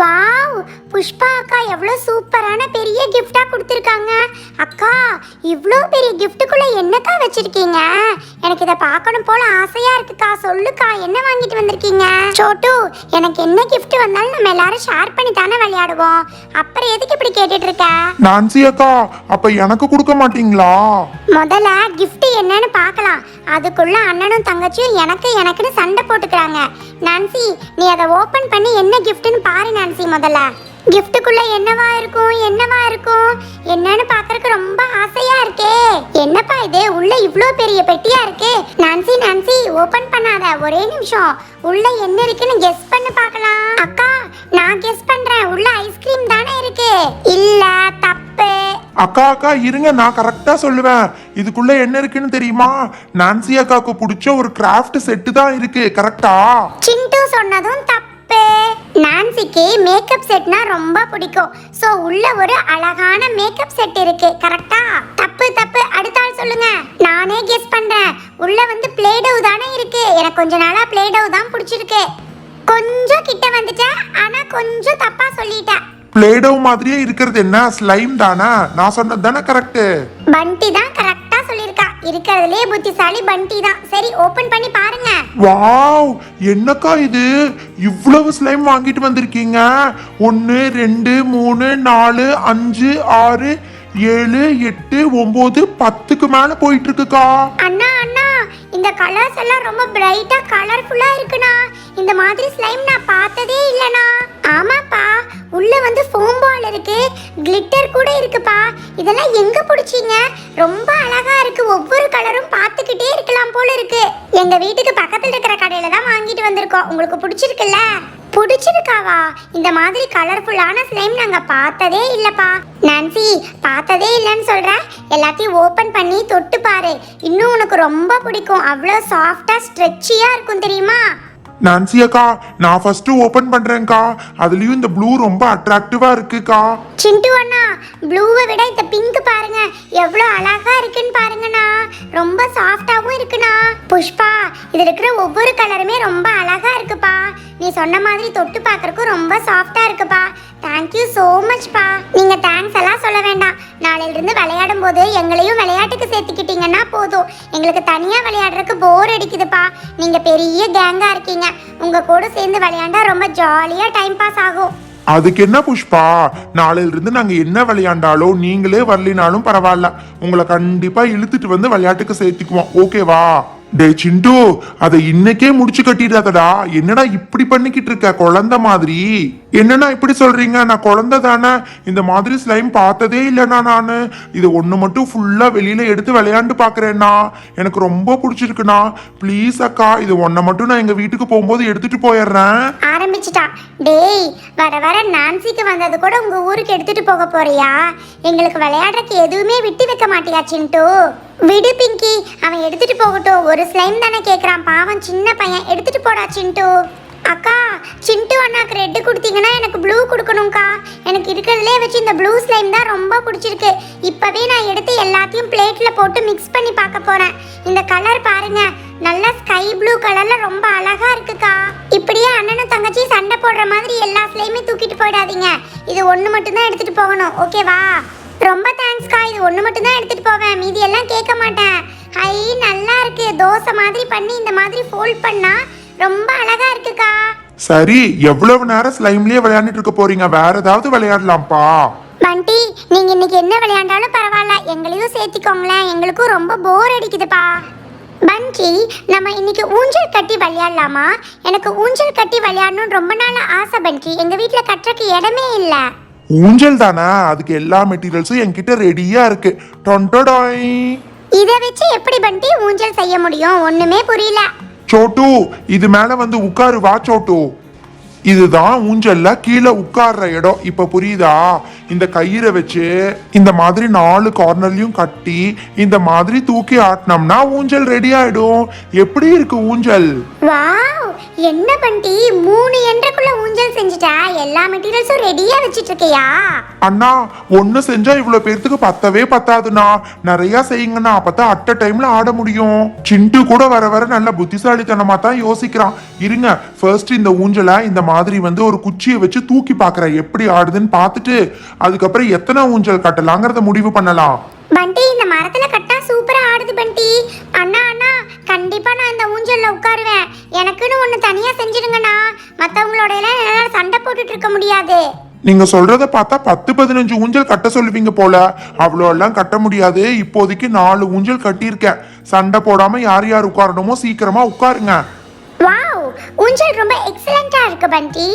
Wow Pushpa அக்கா எவ்வளோ சூப்பரான பெரிய கிஃப்டா கொடுத்துருக்காங்க. அக்கா இவ்வளோ பெரிய கிஃப்ட்டுக்குள்ள என்னக்கா வச்சிருக்கீங்க? எனக்கு இதை பார்க்கணும் போல ஆசையா இருக்குக்கா. சொல்லுக்கா என்ன வாங்கிட்டு வந்திருக்கீங்க? சோட்டு எனக்கு என்ன gift வந்தாலும் நம்ம எல்லாரும் ஷேர் பண்ணி தானே விளையாடுவோம். அப்புறம் எதுக்கு இப்படி கேட்டுட்டு இருக்க நான்சி அக்கா அப்ப எனக்கு கொடுக்க மாட்டீங்களா? முதல்ல gift என்னன்னு பார்க்கலாம். அதுக்குள்ள அண்ணனும் தங்கச்சியும் எனக்கு எனக்குன்னு சண்டை போட்டுக்கிறாங்க. நான்சி நீ அதை ஓபன் பண்ணி என்ன கிஃப்ட்னு பாரு நான்சி முதல்ல. கிஃப்ட்டுக்குள்ள என்னவா இருக்கும் என்னவா இருக்கும்? என்னன்னு பாக்குறதுக்கு ரொம்ப ஆசையா இருக்கே. என்னப்பா இது? உள்ள இவ்ளோ பெரிய பெட்டியா இருக்கு. நான்சி நான்சி ஓபன் பண்ணாத. ஒரே நிமிஷம். உள்ள என்ன இருக்குன்னு கெஸ் பண்ணி பார்க்கலாம். அக்கா நான் கெஸ் பண்றேன். உள்ள ஐஸ்கிரீம் தானே இருக்கு. இல்ல அக்கா அக்கா இருங்க நான் கரெக்டா சொல்லுவேன். இதுக்குள்ள என்ன இருக்குன்னு தெரியுமா? நான்சி அக்காக்கு பிடிச்ச ஒரு கிராஃப்ட் செட்டு தான் இருக்கு கரெக்டா சிண்டு சொன்னதும் தப்பு. நான்சிக்கு மேக்கப் செட்னா ரொம்ப பிடிக்கும். சோ உள்ள ஒரு அழகான மேக்கப் செட் இருக்கு கரெக்டா தப்பு தப்பு. அடுத்த ஆள் சொல்லுங்க. நானே கெஸ் பண்றேன். உள்ள வந்து பிளே தானே இருக்கு. எனக்கு கொஞ்ச நாளா பிளே தான் பிடிச்சிருக்கு. கொஞ்சம் கிட்ட வந்துட்டேன் ஆனா கொஞ்சம் தப்பா சொல்லிட்டேன். பிளேடோ மாதிரியே இருக்கிறது. என்ன? ஸ்லைம் தானே? நான் சொன்னது தானே கரெக்ட் பண்டி தான் கரெக்டா சொல்லியிருக்கா. இருக்கிறதுலே புத்திசாலி பண்டி தான். சரி ஓபன் பண்ணி பாருங்க. வாவ் என்னக்கா இது? இவ்வளவு ஸ்லைம் வாங்கிட்டு வந்திருக்கீங்க. ஒன்று ரெண்டு மூணு நாலு அஞ்சு ஆறு ஏழு எட்டு ஒன்பது பத்துக்கு மேல போயிட்டு இருக்குக்கா அண்ணா அண்ணா இந்த கலர்ஸ் எல்லாம் ரொம்ப பிரைட்டா கலர்ஃபுல்லா இருக்குண்ணா. இந்த மாதிரி ஸ்லைம் நான் பார்த்ததே இல்லனா ஆமாப்பா உள்ள வந்து ஃபோம் பால் இருக்கு. கிளிட்டர் கூட இருக்குப்பா. இதெல்லாம் எங்க பிடிச்சீங்க? ரொம்ப அழகா இருக்கு. ஒவ்வொரு கலரும் பார்த்துக்கிட்டே இருக்கலாம் போல இருக்கு. எங்க வீட்டுக்கு பக்கத்துல இருக்கிற கடையில தான் வாங்கிட்டு வந்திருக்கோம். உங்களுக்கு பிடிச்சிருக்குல்ல? பிடிச்சிருக்காவா? இந்த மாதிரி கலர்ஃபுல்லான ஸ்லைம் நாங்க பார்த்ததே இல்லப்பா. நான்சி பார்த்ததே இல்லைன்னு சொல்கிறேன் எல்லாத்தையும் ஓபன் பண்ணி தொட்டு பாரு இன்னும் உனக்கு ரொம்ப பிடிக்கும். அவ்வளோ சாஃப்டா ஸ்ட்ரெச்சியா இருக்கும் தெரியுமா? நான்சி அக்கா நான் ஃபர்ஸ்ட் ஓபன் பண்றேன்க்கா. அதுலயும் இந்த ப்ளூ ரொம்ப அட்ராக்டிவா இருக்குக்கா. சிண்டு அண்ணா ப்ளூவை விட இந்த பிங்க் பாருங்க எவ்வளோ அழகா இருக்குன்னு பாருங்கண்ணா. ரொம்ப சாஃப்டாவும் இருக்குண்ணா. புஷ்பா இதுல இருக்கிற ஒவ்வொரு கலருமே ரொம்ப அழகா இருக்குப்பா. நீ சொன்ன மாதிரி தொட்டு பார்க்கறதுக்கும் ரொம்ப சாஃப்டா இருக்குப்பா. தேங்க்யூ ஸோ மச்ப்பா நீங்க தேங்க்ஸ் எல்லாம் சொல்ல வேண்டாம். நாளையில இருந்து விளையாடும் போது எங்களையும் விளையாட்டுக்கு சேர்த்துக்கிட்டீங்கன்னா போதும். எங்களுக்கு தனியாக விளையாடுறதுக்கு போர் அடிக்குதுப்பா. நீங்கள் பெரிய கேங்காக இருக்கீங்க. உங்க கூட சேர்ந்து விளையாண்டா ரொம்ப ஜாலியாக டைம் பாஸ் ஆகும். அதுக்கு என்ன புஷ்பா? நாளையில இருந்து நாங்க என்ன விளையாண்டாலும் நீங்களே வரலினாலும் பரவாயில்ல. உங்களை கண்டிப்பா இழுத்துட்டு வந்து விளையாட்டுக்கு சேர்த்துக்குவோம். ஓகேவா டே சிண்டு அதை இன்னைக்கே முடிச்சு கட்டிடாதடா. என்னடா இப்படி பண்ணிக்கிட்டு இருக்க குழந்தை மாதிரி? என்னன்னா இப்படி சொல்றீங்க? நான் குழந்தை தானே. இந்த மாதிரி ஸ்லைம் பார்த்ததே இல்லைண்ணா நான். இது ஒண்ணு மட்டும் ஃபுல்லா வெளியில எடுத்து விளையாண்டு பாக்குறேன்னா எனக்கு ரொம்ப பிடிச்சிருக்குண்ணா. ப்ளீஸ் அக்கா இது ஒன்றை மட்டும் நான் எங்க வீட்டுக்கு போகும்போது எடுத்துட்டு போயிடுறேன். ஆரம்பிச்சிட்டான் டேய் வர வர நான்சிக்கு வந்தது கூட உங்க ஊருக்கு எடுத்துட்டு போக போறியா? எங்களுக்கு விளையாடுறதுக்கு எதுவுமே விட்டு வைக்க மாட்டியா சிண்டு? விடு பிங்கி. அவன் எடுத்துட்டு போகட்டும். ஒரு ஒரு ஸ்லைம் தானே கேட்குறான் பாவம் சின்ன பையன். எடுத்துட்டு போடா சிண்டு. அக்கா சிண்டு அண்ணாக்கு ரெட் கொடுத்தீங்கன்னா எனக்கு ப்ளூ கொடுக்கணும்க்கா. எனக்கு இருக்கிறதுலே வச்சு இந்த ப்ளூ ஸ்லைம் தான் ரொம்ப பிடிச்சிருக்கு. இப்போவே நான் எடுத்து எல்லாத்தையும் பிளேட்டில் போட்டு மிக்ஸ் பண்ணி பார்க்க போகிறேன் இந்த கலர் பாருங்க. நல்லா ஸ்கை ப்ளூ கலர்ல ரொம்ப அழகா இருக்குக்கா. இப்படியே அண்ணனும் தங்கச்சி சண்டை போடுற மாதிரி எல்லா ஸ்லைமே தூக்கிட்டு போயிடாதீங்க. இது ஒன்று மட்டும்தான் எடுத்துகிட்டு எடுத்துட்டு போகணும். ஓகேவா ரொம்ப தேங்க்ஸ்க்கா இது ஒன்று மட்டும்தான் எடுத்துகிட்டு எடுத்துட்டு போவேன். மீதி எல்லாம் கேட்க மாட்டேன். ஐ நல்லா இருக்கு. தோசை மாதிரி பண்ணி இந்த மாதிரி ஃபோல்ட் பண்ணா ரொம்ப அழகா இருக்குக்கா. சரி எவ்வளவு நேரம் ஸ்லைம்லயே விளையாண்டுட்டு இருக்க போறீங்க? வேற ஏதாவது விளையாடலாம்ப்பா. பண்டி நீங்க இன்னைக்கு என்ன விளையாண்டாலும் பரவாயில்ல. எங்களையும் சேர்த்திக்கோங்களேன். எங்களுக்கும் ரொம்ப போர் அடிக்குதுப்பா. பண்டி நம்ம இன்னைக்கு ஊஞ்சல் கட்டி விளையாடலாமா? எனக்கு ஊஞ்சல் கட்டி விளையாடணும்னு ரொம்ப நாள் ஆசை பண்டி. எங்க வீட்ல கட்டுறக்கு இடமே இல்ல. ஊஞ்சல் தானே? அதுக்கு எல்லா மெட்டீரியல்ஸும் என்கிட்ட ரெடியா இருக்கு. டொண்டோடாய் இதை வச்சு எப்படி பண்டி ஊஞ்சல் செய்ய முடியும்? ஒண்ணுமே புரியல. சோட்டு இது மேல வந்து உட்காரு வா சோட்டு. இதுதான் ஊஞ்சல்ல கீழே உட்கார்ற இடம். இப்ப புரியுதா? இந்த கயிறை வச்சு இந்த மாதிரி நாலு கார்னர்லயும் கட்டி இந்த மாதிரி தூக்கி ஆட்டினோம்னா ஊஞ்சல் ரெடி ஆயிடும். எப்படி இருக்கு ஊஞ்சல்? என்ன பண்டி? மூணு என்றக்குள்ள ஊஞ்சல் செஞ்சுட்டா. எல்லா மெட்டீரியல்ஸும் ரெடியா வச்சிட்டு இருக்கியா அண்ணா ஒண்ணு செஞ்சா இவ்வளவு பேர்த்துக்கு பத்தவே பத்தாதுண்ணா. நிறைய செய்யுங்கண்ணா. அப்பதான் அட்ட டைம்ல ஆட முடியும். சிண்டு கூட வர வர நல்ல புத்திசாலித்தனமா தான் யோசிக்கிறான். இருங்க ஃபர்ஸ்ட் இந்த ஊஞ்சலை இந்த மாதிரி வந்து ஒரு குச்சியை வச்சு தூக்கி பார்க்கற. எப்படி ஆடுதுன்னு பார்த்துட்டு அதுக்கப்புறம் எத்தனை ஊஞ்சல் கட்டலாங்கிறத முடிவு பண்ணலாம். பண்டி இந்த மரத்துல கட்டா சூப்பரா ஆடுது பண்டி. அண்ணா அண்ணா கண்டிப்பா நான் இந்த ஊஞ்சல்ல உட்காருவேன். எனக்குன்னு ஒண்ணு தனியா செஞ்சிடுங்கண்ணா. மத்தவங்களோட எல்லாம் என்னால சண்டை போட்டுட்டு இருக்க முடியாது. நீங்க சொல்றத பார்த்தா பத்து பதினஞ்சு ஊஞ்சல் கட்ட சொல்லுவீங்க போல. அவ்வளோ எல்லாம் கட்ட முடியாது. இப்போதைக்கு நாலு ஊஞ்சல் கட்டியிருக்கேன். சண்டை போடாம யார் யார் உட்காரணுமோ சீக்கிரமா உட்காருங்க. ஊஞ்சல் ரொம்ப எக்ஸலண்டா இருக்கு பண்டி.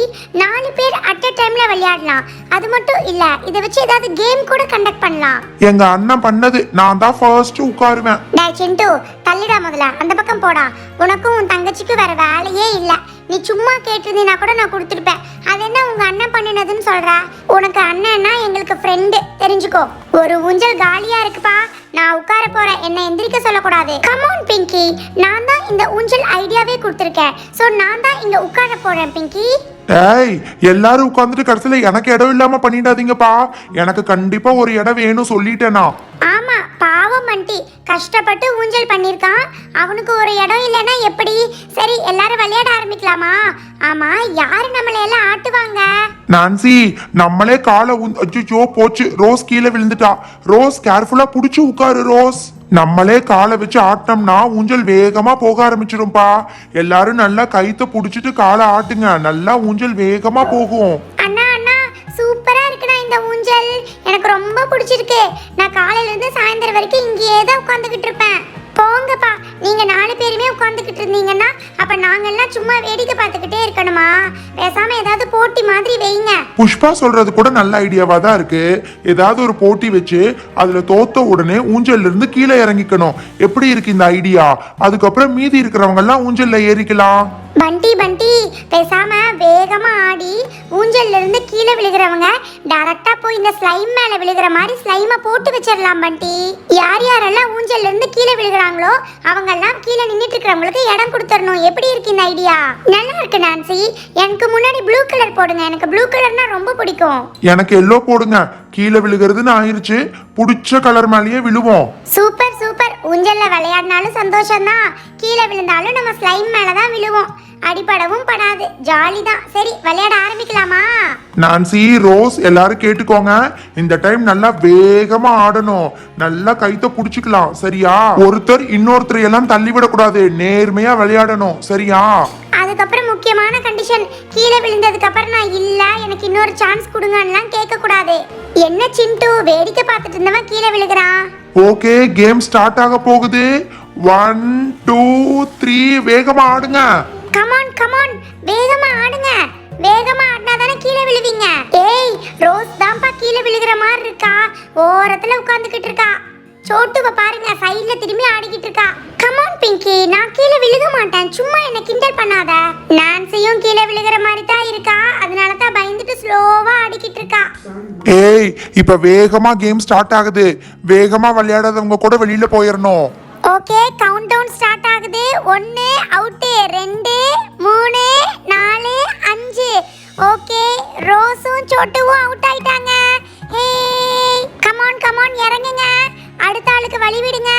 நாலு பேர் அட் அ டைம்ல விளையாடலாம். அது மட்டும் இல்ல இதை வச்சு ஏதாவது கேம் கூட கண்டக்ட் பண்ணலாம். எங்க அண்ணன் பண்ணது நான் தான் ஃபர்ஸ்ட் உட்காருவேன். டேய் சிண்டு தள்ளிடா முதல்ல. அந்த பக்கம் போடா. உனக்கும் உன் தங்கச்சிக்கும் வேற வேலையே இல்ல. நீ சும்மா கேட்டிருந்தீனா கூட நான் கொடுத்துருப்பேன். அது என்ன உங்க அண்ணன் பண்ணினதுன்னு சொல்ற? உனக்கு அண்ணன்னா எங்களுக்கு ஃப்ரெண்டு தெரிஞ்சுக்கோ. ஒரு ஊஞ்சல் காலியா இருக்குப்பா. நான் உட்கார போறேன். என்ன எந்திரிக்க சொல்லக்கூடாது. கமோன் பிங்கி நான் தான் இந்த ஊஞ்சல் ஐடியாவே கொடுத்துருக்கேன். ஸோ நான் தான் இங்க உட்கார போறேன் பிங்கி ஏய் எல்லாரும் உட்காந்துட்டு கடைசியில் எனக்கு இடம் இல்லாம பண்ணிடாதீங்கப்பா. எனக்கு கண்டிப்பா ஒரு இடம் வேணும் சொல்லிட்டேனா. பாவம் மண்டி கஷ்டப்பட்டு ஊஞ்சல் பண்ணியிருக்கான். அவனுக்கு ஒரு இடம் இல்லைன்னா எப்படி? சரி எல்லாரும் விளையாட ஆரம்பிக்கலாமா? ஆமா யாரு நம்மளை எல்லாம் ஆட்டுவாங்க? நான்சி நம்மளே காலை அச்சுச்சோ போச்சு. ரோஸ் கீழே விழுந்துட்டா. ரோஸ் கேர்ஃபுல்லா புடிச்சு உட்காரு ரோஸ். நம்மளே காலை வச்சு ஆட்டினோம்னா ஊஞ்சல் வேகமா போக ஆரம்பிச்சிடும்பா. எல்லாரும் நல்லா கைத்த புடிச்சிட்டு காலை ஆட்டுங்க. நல்லா ஊஞ்சல் வேகமா போகும். இந்த ஊஞ்சல் எனக்கு ரொம்ப பிடிச்சிருக்கு. நான் காலையில இருந்து சாயந்தரம் வரைக்கும் இங்கேயே தான் உட்காந்துக்கிட்டு இருப்பேன். போங்கப்பா. நீங்க நாலு பேருமே உட்காந்துக்கிட்டு இருந்தீங்கன்னா அப்ப நாங்கெல்லாம் சும்மா வேடிக்கை பார்த்துக்கிட்டே இருக்கணுமா? பேசாம ஏதாவது போட்டி மாதிரி வைங்க. புஷ்பா சொல்றது கூட நல்ல ஐடியாவா தான் இருக்கு. ஏதாவது ஒரு போட்டி வச்சு அதுல தோத்த உடனே ஊஞ்சல்ல இருந்து கீழே இறங்கிக்கணும். எப்படி இருக்கு இந்த ஐடியா? அதுக்கப்புறம் மீதி இருக்கிறவங்க எல்லாம் ஊஞ்சல்ல ஏறிக்கலாம். பண்டி பண்டி பேசாம வேகமா ஆடி ஊஞ்சல்ல இருந்து கீழே விழுகிறவங்க டைரக்டா போய் இந்த ஸ்லைம் மேல விழுகிற மாதிரி ஸ்லைமை போட்டு வச்சிடலாம் பண்டி. யார் யாரெல்லாம் ஊஞ்சல்ல இருந்து கீழே விழுகிறாங்களோ அவங்க எல்லாம் கீழே நின்னுட்டு இருக்கிறவங்களுக்கு இடம் கொடுத்துடணும். எப்படி இருக்கு இந்த ஐடியா நல்லா இருக்கு நான்சி எனக்கு முன்னாடி ப்ளூ கலர் போடுங்க. எனக்கு ப்ளூ கலர்னா ரொம்ப பிடிக்கும். எனக்கு எல்லோ போடுங்க. கீழே விழுகிறதுன்னு ஆயிருச்சு புடிச்ச கலர் மேலேயே விழுவோம். Super super. ஊஞ்சல்ல விளையாடினாலும் சந்தோஷம்தான். கீழே விழுந்தாலும் நம்ம ஸ்லைம் மேல தான் விழுவோம். அடிபடவும் படாது. ஜாலி தான் சரி விளையாட ஆரம்பிக்கலாமா? நான்சி ரோஸ் எல்லாரும் கேட்டுக்கோங்க. இந்த டைம் நல்லா வேகமா ஆடணும். நல்லா கைத்த புடிச்சுக்கலாம். சரியா? ஒருத்தர் இன்னொருத்தர் எல்லாம் தள்ளி விடக்கூடாது நேர்மையா விளையாடணும். சரியா? அதுக்கப்புறம் முக்கியமான கண்டிஷன் கீழே விழுந்ததுக்கு அப்புறம் நான் இல்ல எனக்கு இன்னொரு சான்ஸ் கொடுங்கன்னுலாம் கேட்க கூடாது என்ன சிண்டு? வேடிக்கை பார்த்துட்டு இருந்தவன் கீழே விழுகிறான். ஓகே கேம் ஸ்டார்ட் ஆக போகுது. ஒன் டூ த்ரீ வேகமா ஆடுங்க. கமான் கமான் வேகமா ஆடுங்க. வேகமா ஆடினா தானே கீழே விழுவீங்க. ஏய் ரோஸ் தான்ப்பா கீழே விழுகிற மாதிரி இருக்கா? ஓரத்துல உட்காந்துக்கிட்டு இருக்கா. சோட்டுவ பாருங்க சைடுல திரும்பி ஆடிக்கிட்டு இருக்கா. கமான் பிங்கி நான் கீழே விழுக மாட்டேன். சும்மா என்ன கிண்டல் பண்ணாத. நான்சியும் கீழே விழுகிற மாதிரி தான் இருக்கா. அதனால தான் பயந்துட்டு ஸ்லோவா ஆடிக்கிட்டு இருக்கா. ஏய் இப்ப வேகமா கேம் ஸ்டார்ட் ஆகுது. வேகமா விளையாடாதவங்க கூட வெளியில போயிடணும் ஓகே கவுண்ட் டவுன் ஸ்டார்ட் ஆகுது. ஒன்று அவுட்டு ரெண்டு மூணு நாலு அஞ்சு. ஓகே ரோஸும் சோட்டுவும் அவுட் ஆயிட்டாங்க. ஹே கமான் கமான் இறங்குங்க. அடுத்த ஆளுக்கு வழி விடுங்க.